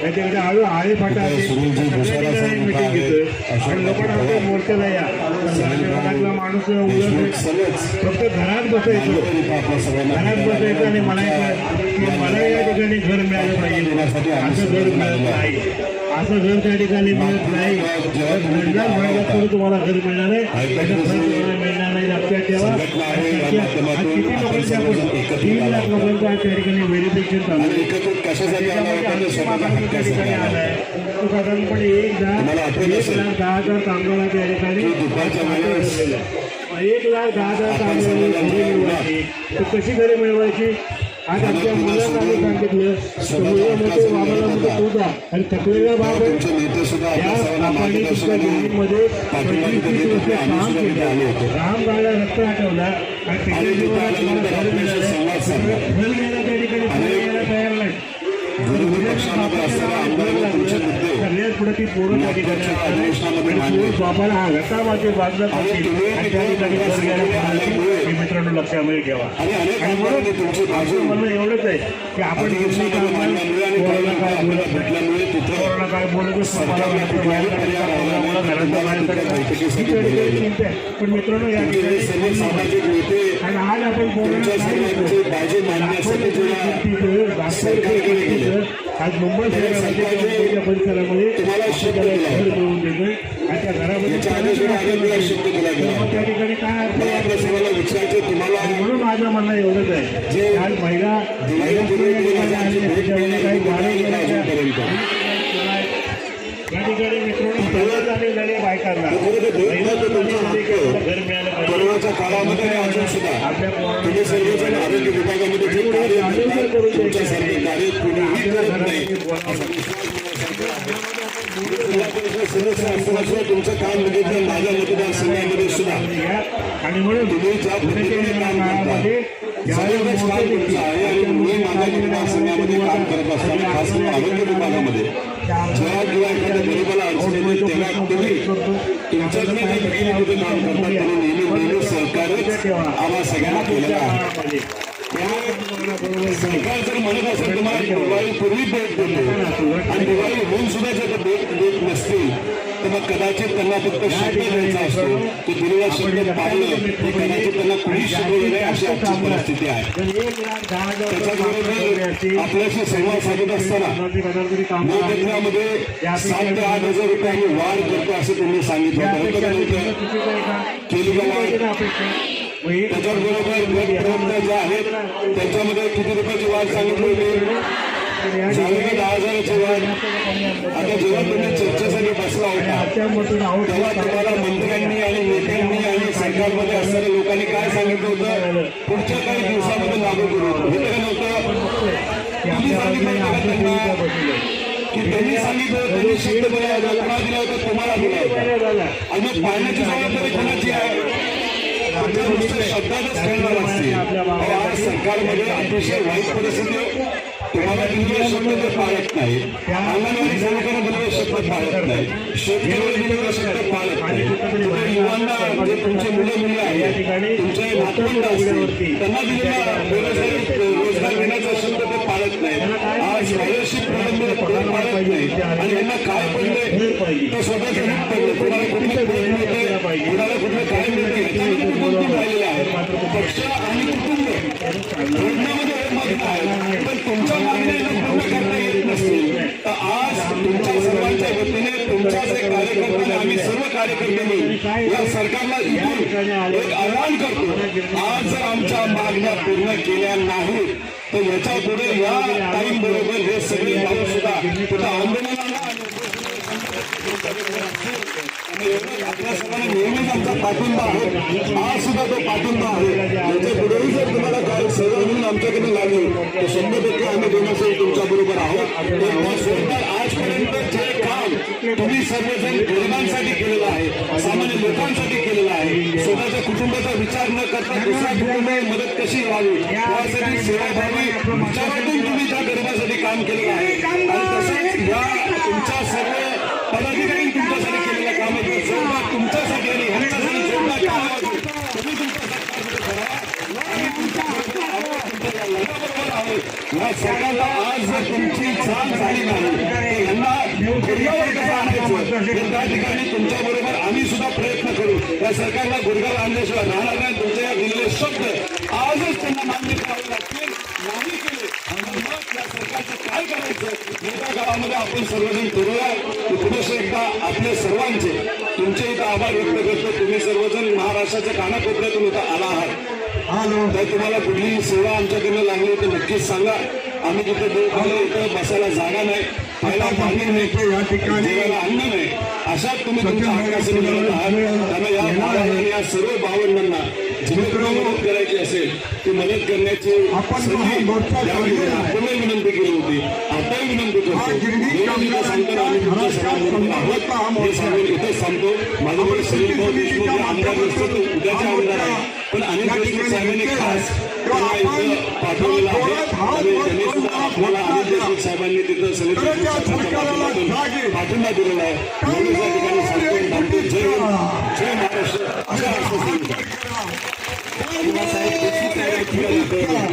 त्याच्याकडे हळू आळे फाटा मीटिंग. घेतोय. आणि लोकांना मोर्चाला या ग्रामीण माणूस उलट फक्त घरात बसायचं. घरात बसायचं आणि म्हणायचं की मला या ठिकाणी घर मिळालं पाहिजे. असं घर मिळत नाही. असं घर त्या ठिकाणी मिळत नाही. तर तुम्हाला घर मिळणार आहे. त्याचं घर तुम्हाला मिळणार नाही. लक्षात ठेवा. एकत्रित कशासाठी आला तो साधारणपणे एक दहा तुम्हाला आठवत एक. लाख दहा हजार कामगार त्या ठिकाणी दुपारच्या आहे. एक लाख दहा हजार कामगार कशी घरी मिळवायची? आज आमच्या मुलांना सांगितलं मुलं आणि थकलेला बाब या पंचवीस वर्ष काम केलं. राम आणि घर मिळालं. घर घ्यायला त्या ठिकाणी घर घ्यायला तयार नाही. सगळ्यात पुढे ती पोरं त्या ठिकाणी बापाला हा घटा माझे बाजूला त्या ठिकाणी लक्षामध्ये ठेवा आणि म्हणून म्हणणं एवढंच आहे की आपण कोरोना काय आपल्याला बोलत भेटल्यामुळे तिथे कोरोना काय बोलत मला वाटतं बाहेर काढायचा कोरोनामुळे घराच्या बाहेर काढायचा. थोडी चिंता आहे. पण मित्रांनो या आणि आज आपण कोरोना आज मुंबई शहरामध्ये मुंबईच्या परिसरामध्ये मिळवून देतोय. आणि त्या घरामध्ये त्या ठिकाणी काय म्हणून माझं म्हणणं एवढंच आहे. जे आज महिला महिला काही झाले बायकांना. घर मिळालं कोरोनाच्या काळामध्ये अजून सुद्धा तुम्ही सर्वजण आरोग्य विभागामध्ये जे कार्य तुमच्यासारखे कार्य कुणीही करत नाही जिल्हा परिषद सदस्य असताना सुद्धा तुमचं काम बघितलं माझ्या मतदारसंघामध्ये सुद्धा. आणि म्हणून तुम्ही ज्या पद्धतीने काम करता सगळ्यांनाच काम तुमचं आहे आणि मी माझ्या मतदारसंघामध्ये काम करत असताना खास करून आरोग्य विभागामध्ये जेव्हा किंवा एखाद्या गरीबाला अडचण येते तेव्हा तुम्ही तुमच्याकडे जे व्यक्तीमध्ये काम करतात त्यांनी नेहमी नेहमी सहकार्यच आम्हा सगळ्यांना केलेलं आहे. सरकार जर म्हणत असेल तुम्हाला दिवाळीपूर्वी भेट देतो. आणि दिवाळी होऊन सुद्धा जर भेट देत नसतील तर मग कदाचित त्यांना फक्त शब्द द्यायचा असतो तो दिलेला शब्द पाळलं तर कदाचित त्यांना कुणीच शिकवलं नाही अशी आजची परिस्थिती आहे. त्याच्याबरोबर आपल्याशी संवाद साधत असताना मोबदल्यामध्ये सात ते आठ हजार रुपये आम्ही वाढ करतो असं त्यांनी सांगितलं होतं. का नव्हतं केली का वाढ त्याच्याबरोबर गट प्रयत्न जे आहेत त्याच्यामध्ये किती रुपयाची वाढ सांगितली होती? दहा आता जेव्हा तुम्ही चर्चेसाठी बसला होता तेव्हा तुम्हाला मंत्र्यांनी आणि नेत्यांनी आणि सरकारमध्ये असणाऱ्या लोकांनी काय सांगितलं होतं पुढच्या काही दिवसामध्ये लागू करू होतं नव्हतं तुम्ही सांगितलं त्यांना की त्यांनी सांगितलं त्यांनी दिला कोणा दिला होता तुम्हाला दिला होता आणि मग जबाबदारी कोणाची आहे शब्दातच खेळणार असते आज सरकारमध्ये अतिशय वाईट परिस्थिती तुम्हाला दिलेले शब्द ते पाळत नाही. अंगणवाडी सेवकांना दिलेले शब्द पाळत नाही. शेतकऱ्याला दिलेले शब्द पाळत नाही युवांना जे तुमचे मुलं मुली आहेत तुमचे नातवंड असतील त्यांना दिलेला बेरोजगारी रोजगार देण्याचा शब्द ते पाळत नाही. आज स्कॉलरशिप प्रबंध पाळत नाही. आणि यांना काय पडलंय ते स्वतःच नीट पडलं कोणाला कुठलं पेन मिळते कोणाला कुठलं काय मिळते ह्याच्यामध्ये आहे? पक्ष आणि कुटुंब. पण तुमच्या मागण्या पूर्ण करता येत नसतील तर आज तुमच्या सर्वांच्या वतीने तुमच्याचे कार्यकर्ते आम्ही सर्व कार्यकर्त्यांनी या सरकारला एक आव्हान करतो आज जर आमच्या मागण्या पूर्ण केल्या नाहीत तर याच्यापुढे या टाईम बरोबर हे सगळे भाऊ सुद्धा आंदोलनाला आपल्या सर्वांना नेहमीच आमचा पाठिंबा आहे आज सुद्धा तो पाठिंबा आहे याच्या पुढेही जर तुम्हाला आमच्याकडे लागेल. तर शंभर टक्के आम्ही देण्यासाठी तुमच्या बरोबर आहोत. तर त्यासोबत आजपर्यंत जे काम तुम्ही सर्वजण गरिबांसाठी केलेलं आहे सामान्य लोकांसाठी केलेलं आहे स्वतःच्या कुटुंबाचा विचार न करता दुसऱ्या कुटुंबाला मदत कशी व्हावी यासाठी सेवाभावी विचारातून तुम्ही त्या गरिबांसाठी काम केलेलं आहे. आणि तसंच या तुमच्या सर्व पदाधिकारी तुमच्यासाठी केलेल्या कामाची सरकारला आज जर तुमची चाल झाली नाही तर यांना गुडघ्यावर कसं आणायचं त्या ठिकाणी तुमच्या बरोबर आम्ही सुद्धा प्रयत्न करू. या सरकारला गुडघ्यावर आणल्याशिवाय राहणार नाही तुमचे या दिलेले शब्द. आजच त्यांना मान्य करावे लागतील नाही केले मग या सरकारचं काय करायचं येत्या काळामध्ये आपण सर्वजण ठरवूया पुरुष एकदा आपले सर्वांचे तुमचे इथं आभार व्यक्त करतो. तुम्ही सर्वजण महाराष्ट्राच्या कानाकोपऱ्यातून इथं आला आहात. तर तुम्हाला कुठलीही सेवा आमच्याकडनं लागली तर नक्कीच सांगा. आम्ही तिथे देऊ इथं बसायला जागा नाही. खायला पाणी नाही या ठिकाणी जेवायला अन्न नाही. अशात तुम्ही तुमच्या हक्कासाठी मिळत आहात. त्यामुळे या भावांना या सर्व भावंडांना मदत करायची असेल ती मदत करण्याची आपण विनंती केली होती. आताही विनंती करतो. सांगताना आम्ही तुमच्या सर्वांबरोबर आहोत. हे सांगून इथेच सांगतो. माझ्याकडे सलीम भाऊ देशमुख आमदार नसतो उद्याचे आमदार आहे. पण अनिल देशमुख साहेबांनी खास पाठवलेलं आहे. त्यांनी सुद्धा आपल्याला अनिल देशमुख साहेबांनी तिथं माध्यमातून पाठिंबा दिलेला आहे. म्हणून या ठिकाणी सांगतो. जय जय महाराष्ट्र. जय राष्ट्रसेविका. किंवा